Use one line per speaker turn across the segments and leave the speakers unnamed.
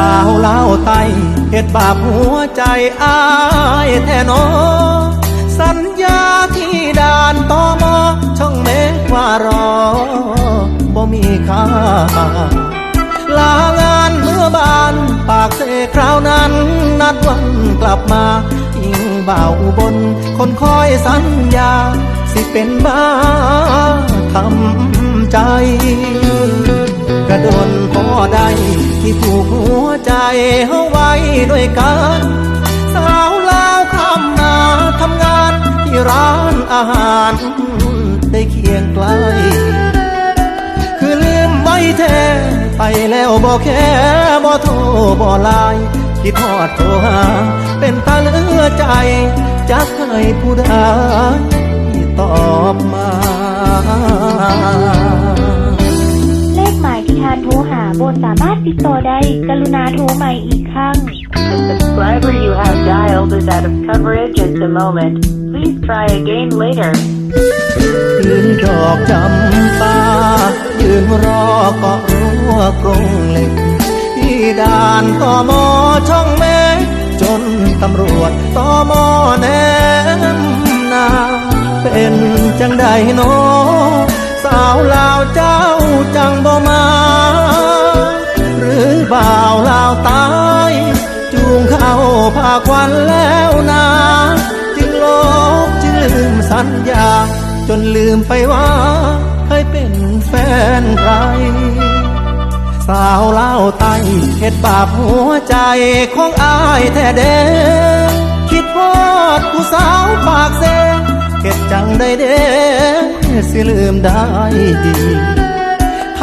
ลาวลาวไตเหตุบาปหัวใจอายแท้หนอสัญญาที่ด่านตอมอช่องเมฆว่ารอบ่มีค่าลางานเมื่อบานปากเสคราวนั้น นัดวันกลับมาอิงบ่าวอุบนคนคอยสัญญา สิเป็นบ้าทำใจ กระโดนพอได้ ที่ผูกหัวใจเฮาไว้ด้วยกันสาวลาวข้ามนาทำงานที่ร้านอาหาร ได้เคียงไกล คือลืมไว้แท้ไปแล้วบอกแค่บ่โทรบ่ไลายคิดทอดโทรหา เป็นตาเลือใจจักให้ผู้ใดตอบมา
ขหมายที่ทานโทรหาบนสามารถติดต่อได้ กรุณาโทรใหม่อีกครั้ง
The subscriber you have dialed is out of coverage at the moment. Please try again later.
ยืนดอกจำปายืนรอเกาะรั้วกรงเหล็กที่ด่านตอมอช่องเมฆจนตำรวจตอมอแนมนา เป็นจังใดโนสาวลาวเจ้า ตาย จูงเข้าภาควันแล้วนา จึงลบจึงลืมสัญญา จนลืมไปว่าเคยเป็นแฟนใคร สาวเล่าไตเห็ดบาปหัวใจของอายแท้เด้คิดพอดผู้สาวปากเซเห็ดจังได้เด้สิลืมได้ดี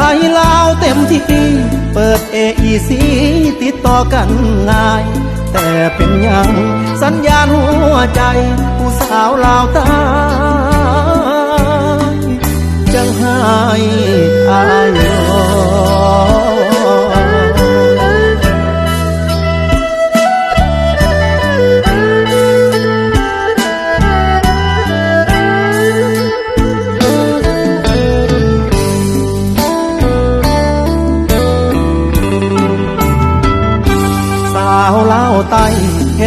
ไทยลาวเต็มที่ เปิด AEC ติดต่อกันง่าย แต่เป็นยังสัญญาณหัวใจ ผู้สาวลาวตายจังให้อาย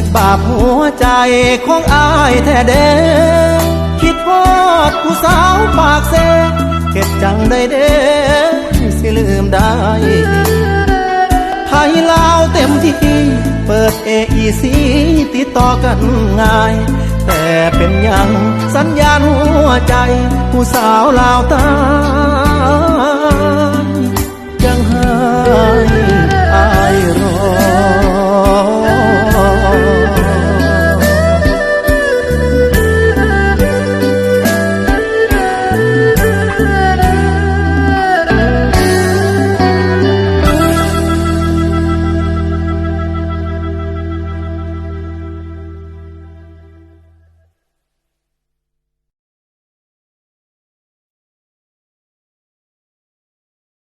ดบาปหัวใจของอายแท้เด้คิดพอดผู้สาวปากเซเห็ดจังได้เด้สิลืมได้ไทยลาวเต็มที่เปิด AEC ติดต่อกันง่าย แต่เป็นยังสัญญาณหัวใจ ผู้สาวลาวตา